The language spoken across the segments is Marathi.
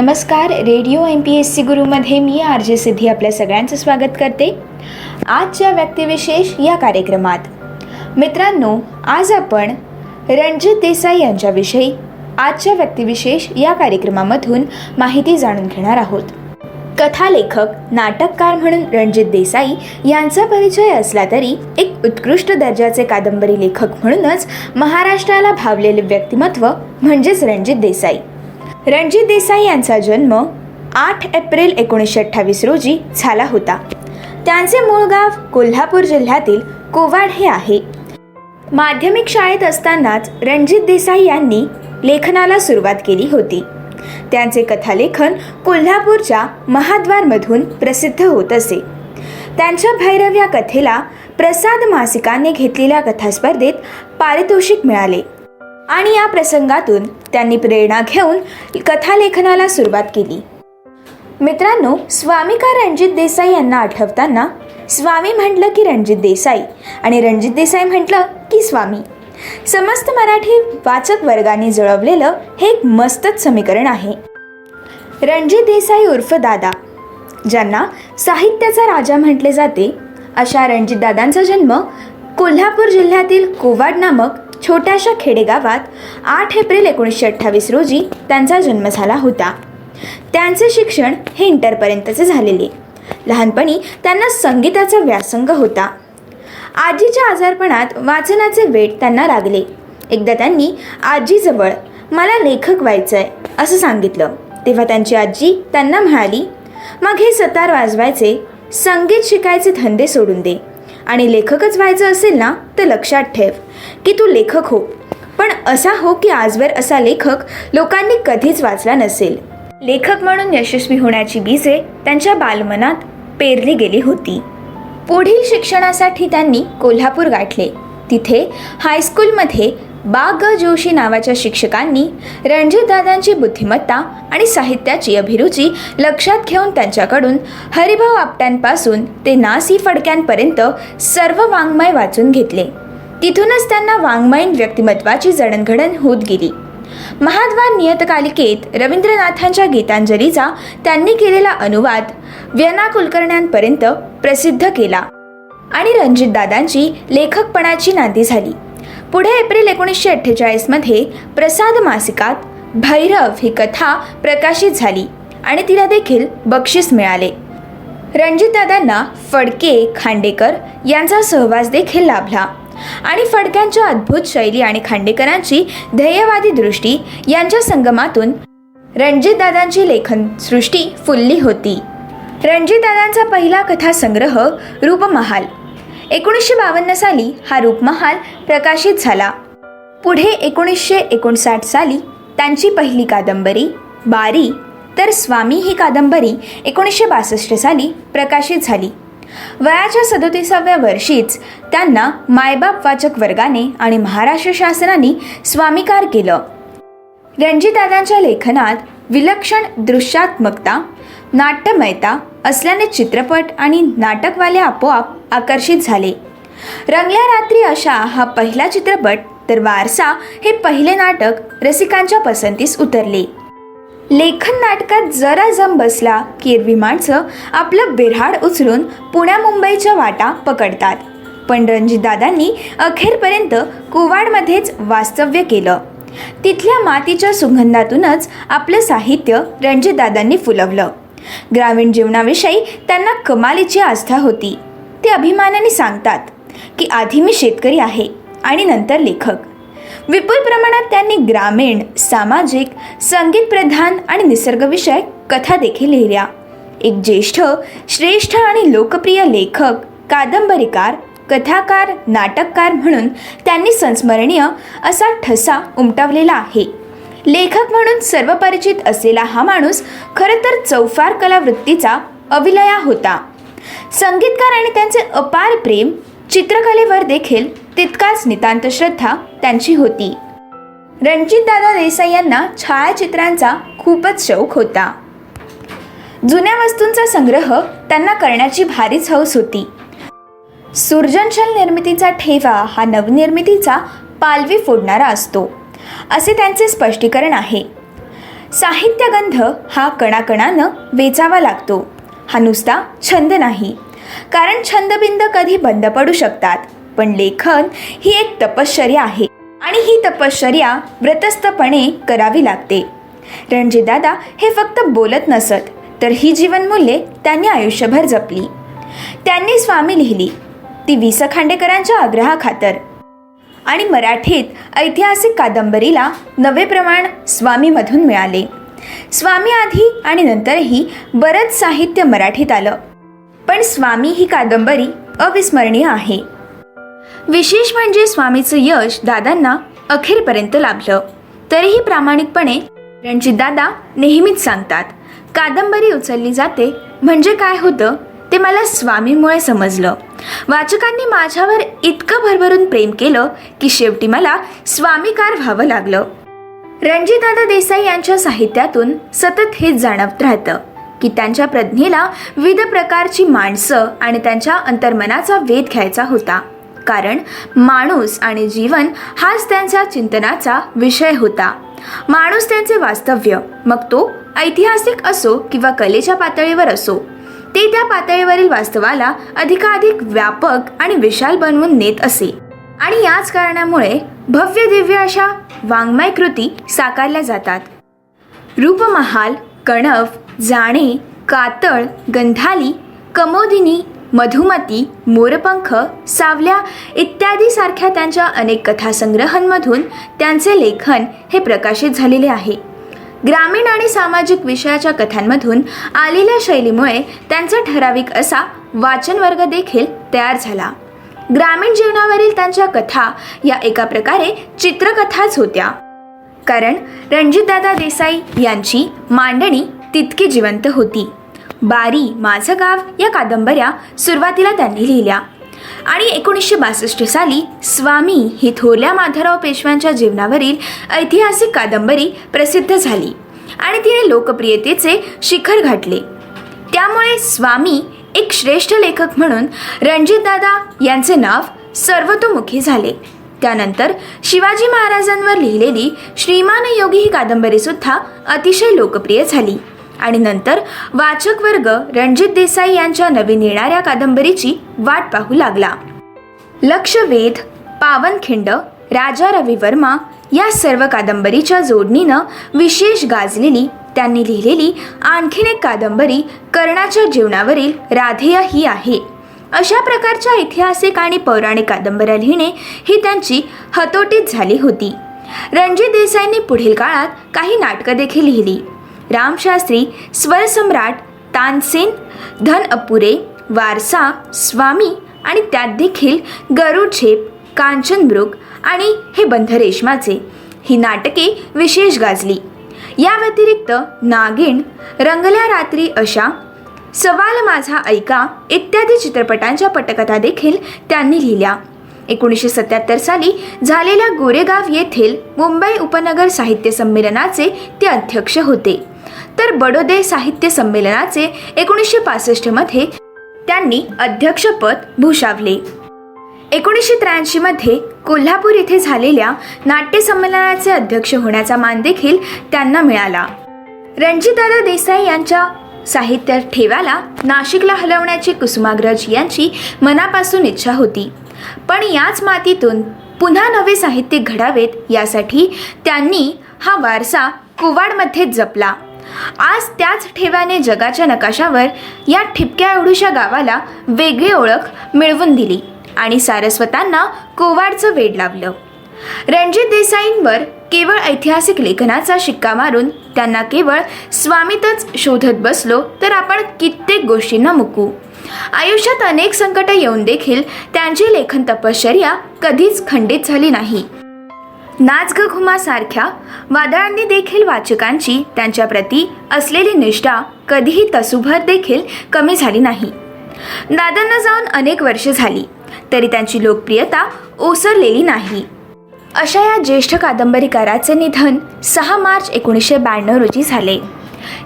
नमस्कार radio M P S C गुरुमध्ये मी आर जे सिद्धी आपल्या सगळ्यांचं स्वागत करते. आजच्या व्यक्तिविशेष या कार्यक्रमात. मित्रांनो आज आपण रणजित देसाई यांच्याविषयी आजच्या व्यक्तिविशेष या कार्यक्रमामधून माहिती जाणून घेणार आहोत. कथालेखक नाटककार म्हणून रणजित देसाई यांचा परिचय असला तरी एक उत्कृष्ट दर्जाचे कादंबरी लेखक म्हणूनच महाराष्ट्राला भावलेले व्यक्तिमत्व म्हणजेच रणजित देसाई. रणजित देसाई यांचा जन्म आठ एप्रिल एकोणीसशे अठ्ठावीस रोजी झाला होता. त्यांचे मूळ गाव कोल्हापूर जिल्ह्यातील कोवाड हे आहे. माध्यमिक शाळेत असतानाच रणजित देसाई यांनी लेखनाला सुरुवात केली होती. त्यांचे कथालेखन कोल्हापूरच्या महाद्वारमधून प्रसिद्ध होत असे. त्यांच्या भैरव या कथेला प्रसाद मासिकाने घेतलेल्या कथास्पर्धेत पारितोषिक मिळाले. आणि या प्रसंगातून त्यांनी प्रेरणा घेऊन कथालेखनाला सुरुवात केली. मित्रांनो स्वामिका रणजित देसाई यांना आठवताना स्वामी म्हटलं की रणजित देसाई आणि रणजित देसाई म्हटलं की स्वामी. समस्त मराठी वाचक वर्गाने जुळवलेलं हे एक मस्तच समीकरण आहे. रणजित देसाई उर्फ दादा ज्यांना साहित्याचा राजा म्हटले जाते अशा रणजितदादांचा जन्म कोल्हापूर जिल्ह्यातील कोवाड नामक छोट्याशा खेडेगावात आठ एप्रिल एकोणीसशे अठ्ठावीस रोजी त्यांचा जन्म झाला होता. त्यांचे शिक्षण हे इंटरपर्यंतचे झालेले. लहानपणी त्यांना संगीताचा व्यासंग होता. आजीच्या आजारपणात वाचनाचे वेट त्यांना लागले. एकदा त्यांनी आजीजवळ मला लेखक व्हायचं आहे असं सांगितलं. तेव्हा त्यांची आजी त्यांना म्हणाली मग हे सतार वाजवायचे संगीत शिकायचे धंदे सोडून दे. आणि लेखकच व्हायचं असेल ना तर लक्षात ठेव. की तू लेखक हो. पण असा हो की आजवर असा लेखक लोकांनी कधीच वाचला नसेल. लेखक म्हणून यशस्वी होण्याची बीजे त्यांच्या बालमनात पेरली गेली होती. पुढील शिक्षणासाठी त्यांनी कोल्हापूर गाठले. तिथे हायस्कूलमध्ये बा ग जोशी नावाच्या शिक्षकांनी रणजितदादांची बुद्धिमत्ता आणि साहित्याची अभिरुची लक्षात घेऊन त्यांच्याकडून हरिभाऊ आपट्यांपासून ते नासी फडक्यांपर्यंत सर्व वाङ्मय वाचून घेतले. तिथूनच त्यांना वाङ्मयीन व्यक्तिमत्वाची जडणघडण होत गेली. महाद्वार नियतकालिकेत रवींद्रनाथांच्या गीतांजलीचा त्यांनी केलेला अनुवाद व्यना कुलकर्ण्यांपर्यंत प्रसिद्ध केला आणि रणजितदादांची लेखकपणाची नांदी झाली. पुढे एप्रिल एकोणीसशे अठ्ठेचाळीसमध्ये प्रसाद मासिकात भैरव ही कथा प्रकाशित झाली आणि तिला देखील बक्षीस मिळाले. रणजितदादांना फडके खांडेकर यांचा सहवास देखील लाभला. आणि फडक्यांच्या अद्भुत शैली आणि खांडेकरांची ध्येयवादी दृष्टी यांच्या संगमातून रणजितदादांची लेखनसृष्टी फुलली होती. रणजितदादांचा पहिला कथासंग्रह रूपमहाल. एकोणीसशे बावन्न साली हा रूपमहाल प्रकाशित झाला. पुढे एकोणीसशे एकोणसाठ साली त्यांची पहिली कादंबरी बारी तर स्वामी ही कादंबरी एकोणीसशे बासष्ट साली प्रकाशित झाली. वयाच्या सदोतीसाव्या वर्षीच त्यांना मायबाप वाचक वर्गाने आणि महाराष्ट्र शासनाने स्वामीकार केलं. रणजितदादांच्या लेखनात विलक्षण दृश्यात्मकता नाट्यमयता असल्याने चित्रपट आणि नाटकवाले आपोआप आकर्षित झाले. रंगल्या रात्री अशा हा पहिला चित्रपट तर वारसा हे पहिले नाटक रसिकांच्या पसंतीस उतरले. लेखन नाटकात जरा जम बसला की एरवी माणसं आपलं बिऱ्हाड उचलून पुण्या मुंबईच्या वाटा पकडतात. पण रणजितदादांनी अखेरपर्यंत कुवाडमध्येच वास्तव्य केलं. तिथल्या मातीच्या सुगंधातूनच आपलं साहित्य रणजितदादांनी फुलवलं. ग्रामीण जीवनाविषयी त्यांना कमालीची आस्था होती. ते अभिमानाने सांगतात की आधी मी शेतकरी आहे आणि नंतर लेखक. विपुल प्रमाणात त्यांनी ग्रामीण सामाजिक संगीत प्रधान आणि निसर्गविषयक कथा देखील लिहिल्या. एक ज्येष्ठ श्रेष्ठ आणि लोकप्रिय लेखक कादंबरीकार कथाकार नाटककार म्हणून त्यांनी संस्मरणीय असा ठसा उमटवलेला आहे. लेखक म्हणून सर्वपरिचित असलेला हा माणूस खरं तर चौफार कलावृत्तीचा अभिलया होता. संगीतकार आणि त्यांचे अपार प्रेम चित्रकलेवर देखील तितकाच नितांत श्रद्धा त्यांची होती. रणजितदादा देसाई यांना छायाचित्रांचा खूपच शौक होता. जुन्या वस्तूंचा संग्रह त्यांना करण्याची भारीच हौस होती. सृजनशील निर्मितीचा ठेवा हा नवनिर्मितीचा पालवी फोडणारा असतो असे त्यांचे स्पष्टीकरण आहे. साहित्यगंध हा कणाकणानं वेचावा लागतो. हा नुसता छंद नाही कारण छंदबिंद कधी बंद पडू शकतात. पण लेखन ही एक तपश्चर्या आहे आणि ही तपश्चर्या व्रतस्थपणे करावी लागते. रणजीदादा हे फक्त बोलत नसत तर ही जीवनमूल्ये त्यांनी आयुष्यभर जपली. त्यांनी स्वामी लिहिली ती वि स खांडेकरांच्या आग्रहाखातर. आणि मराठीत ऐतिहासिक कादंबरीला नवे प्रमाण स्वामीमधून मिळाले. स्वामी आधी आणि नंतरही बरंच साहित्य मराठीत आलं. पण स्वामी ही कादंबरी अविस्मरणीय आहे. विशेष म्हणजे स्वामीचं यश दादांना अखेरपर्यंत लाभलं. तरीही प्रामाणिकपणे रणजित दादा नेहमीच सांगतात कादंबरी उचलली जाते म्हणजे काय होतं ते मला स्वामीमुळे समजलं. वाचकांनी माझ्यावर इतकं भरभरून प्रेम केलं की शेवटी मला स्वामीकार व्हावं लागलं. रणजितदादा देसाई यांच्या साहित्यातून सतत हेच जाणवत राहतं की त्यांच्या प्रज्ञेला विविध प्रकारची माणसं आणि त्यांच्या अंतर्मनाचा वेध घ्यायचा होता. कारण माणूस आणि जीवन हाच त्यांच्या चिंतनाचा विषय होता. माणूस त्यांचे वास्तव्य मग तो ऐतिहासिक असो किंवा कलेच्या पातळीवर असो ते त्या पातळीवरील वास्तवाला अधिकाधिक व्यापक आणि विशाल बनवून नेत असे. आणि याच कारणामुळे भव्य दिव्य अशा वाङ्मय कृती साकारल्या जातात. रूपमहाल कणव जाणे कातळ गंधाली कमोदिनी मधुमती मोरपंख सावल्या इत्यादी सारख्या त्यांच्या अनेक कथासंग्रहांमधून त्यांचे लेखन हे प्रकाशित झालेले आहे. ग्रामीण आणि सामाजिक विषयाच्या कथांमधून आलेल्या शैलीमुळे त्यांचा ठराविक असा वाचन वर्ग देखील तयार झाला. ग्रामीण जीवनावरील त्यांच्या कथा या एका प्रकारे चित्रकथाच होत्या. कारण रणजितदादा देसाई यांची मांडणी तितकी जिवंत होती. बारी माझं गाव या कादंबऱ्या सुरुवातीला त्यांनी लिहिल्या. आणि एकोणीसशे बासष्ट साली स्वामी ही थोरल्या माधवराव पेशव्यांच्या जीवनावरील ऐतिहासिक कादंबरी प्रसिद्ध झाली आणि तिने लोकप्रियतेचे शिखर गाठले. त्यामुळे स्वामी एक श्रेष्ठ लेखक म्हणून रणजितदादा यांचे नाव सर्वतोमुखी झाले. त्यानंतर शिवाजी महाराजांवर लिहिलेली श्रीमान योगी ही कादंबरीसुद्धा अतिशय लोकप्रिय झाली. आणि नंतर वाचक वर्ग रणजित देसाई यांच्या नवीन येणाऱ्या कादंबरीची वाट पाहू लागला. लक्षवेध पावनखिंड राजा रवी वर्मा या सर्व कादंबरीच्या जोडणीनं विशेष गाजलेली त्यांनी लिहिलेली आणखीन एक कादंबरी कर्णाच्या जीवनावरील राधेय ही आहे. अशा प्रकारच्या ऐतिहासिक आणि पौराणिक कादंबऱ्या लिहिणे ही त्यांची हतोटीत झाली होती. रणजित देसाईंनी पुढील काळात काही नाटकं देखील लिहिली. रामशास्त्री स्वरसम्राट तानसेन धन अपुरे वारसा स्वामी आणि त्यात देखील गरुडछेप कांचनमृग आणि हे बंध रेशमाचे. ही नाटके विशेष गाजली. या व्यतिरिक्त नागिण रंगल्या रात्री अशा सवाल माझा ऐका इत्यादी चित्रपटांच्या पटकथा देखील त्यांनी लिहिल्या. एकोणीसशे सत्याहत्तर साली झालेल्या गोरेगाव येथील मुंबई उपनगर साहित्य संमेलनाचे ते अध्यक्ष होते. तर बडोदे साहित्य संमेलनाचे एकोणीसशे पासष्टमध्ये त्यांनी अध्यक्षपद भूषावले. एकोणीसशे त्र्याऐंशीमध्ये कोल्हापूर इथे झालेल्या नाट्यसंमेलनाचे अध्यक्ष होण्याचा मान देखील त्यांना मिळाला. रणजितदादा देसाई यांच्या साहित्य ठेवाला नाशिकला हलवण्याची कुसुमाग्रज यांची मनापासून इच्छा होती. पण याच मातीतून पुन्हा नवे साहित्य घडावेत यासाठी त्यांनी हा वारसा कुवाडमध्ये जपला. आज त्याच ठेव्याने जगाच्या नकाशावर या ठिपक्या एवढूशा गावाला वेगळी ओळख मिळवून दिली आणि सारस्वतांना कोवाडचं वेड लावलं. रणजित देसाईंवर केवळ ऐतिहासिक लेखनाचा शिक्का मारून त्यांना केवळ स्वामीतच शोधत बसलो तर आपण कित्येक गोष्टींना मुकू. आयुष्यात अनेक संकट येऊन देखील त्यांची लेखन तपश्चर्या कधीच खंडित झाली नाही. नाच घुमासारख्या वादळांनी देखील वाचकांची त्यांच्याप्रती असलेली निष्ठा कधीही तसूभर देखील कमी झाली नाही. दादांना जाऊन अनेक वर्ष झाली तरी त्यांची लोकप्रियता ओसरलेली नाही. अशा या ज्येष्ठ कादंबरीकाराचे निधन सहा मार्च एकोणीसशे ब्याण्णव रोजी झाले.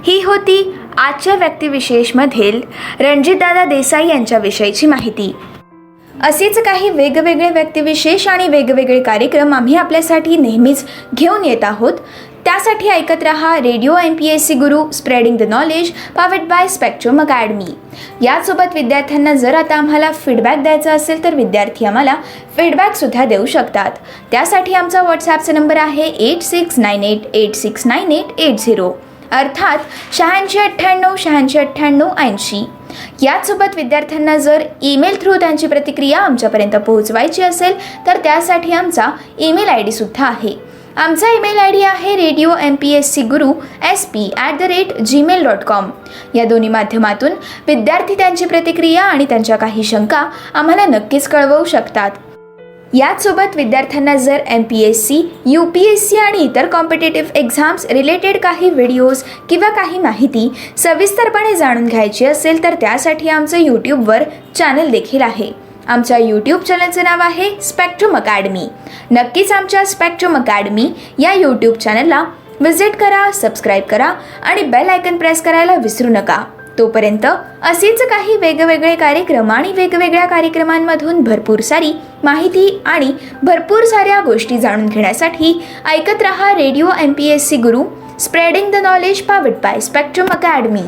ही होती आजच्या व्यक्तिविशेषमधील रणजितदादा देसाई यांच्याविषयीची माहिती. असेच काही वेगवेगळे व्यक्तिविशेष आणि वेगवेगळे कार्यक्रम आम्ही आपल्यासाठी नेहमीच घेऊन येत आहोत. त्यासाठी ऐकत रहा radio M P S C Guru spreading the knowledge powered by Spectrum Academy. यासोबत विद्यार्थ्यांना जर आता आम्हाला फीडबॅक द्यायचा असेल तर विद्यार्थी आम्हाला फीडबॅकसुद्धा देऊ शकतात. त्यासाठी आमचा व्हॉट्सॲपचा नंबर आहे eight six nine eight eight six nine eight eight zero. अर्थात शहाऐंशी अठ्ठ्याण्णव शहाऐंशी अठ्ठ्याण्णव ऐंशी. याचसोबत विद्यार्थ्यांना जर ईमेल थ्रू त्यांची प्रतिक्रिया आमच्यापर्यंत पोहोचवायची असेल तर त्यासाठी आमचा ईमेल आय डीसुद्धा आहे. आमचा ईमेल आय डी आहे radio M P S C Guru S P at the rate Gmail dot com. या दोन्ही माध्यमातून विद्यार्थी त्यांची प्रतिक्रिया आणि त्यांच्या काही शंका आम्हाला नक्कीच कळवू शकतात. याचसोबत विद्यार्थ्यांना जर M P S C U P S C आणि इतर कॉम्पिटेटिव्ह एक्झाम्स रिलेटेड काही व्हिडिओज किंवा काही माहिती सविस्तरपणे जाणून घ्यायची असेल तर त्यासाठी आमचं यूट्यूबवर चॅनल देखील आहे. आमच्या यूट्यूब चॅनलचं नाव आहे स्पेक्ट्रम अकॅडमी नक्कीच आमच्या स्पेक्ट्रम अकॅडमी या यूट्यूब चॅनलला व्हिजिट करा सबस्क्राईब करा आणि बेल आयकन प्रेस करायला विसरू नका. तोपर्यंत असेच काही वेगवेगळे कार्यक्रम आणि वेगवेगळ्या कार्यक्रमांमधून भरपूर सारी माहिती आणि भरपूर साऱ्या गोष्टी जाणून घेण्यासाठी ऐकत रहा radio M P S C Guru spreading the knowledge powered by Spectrum Academy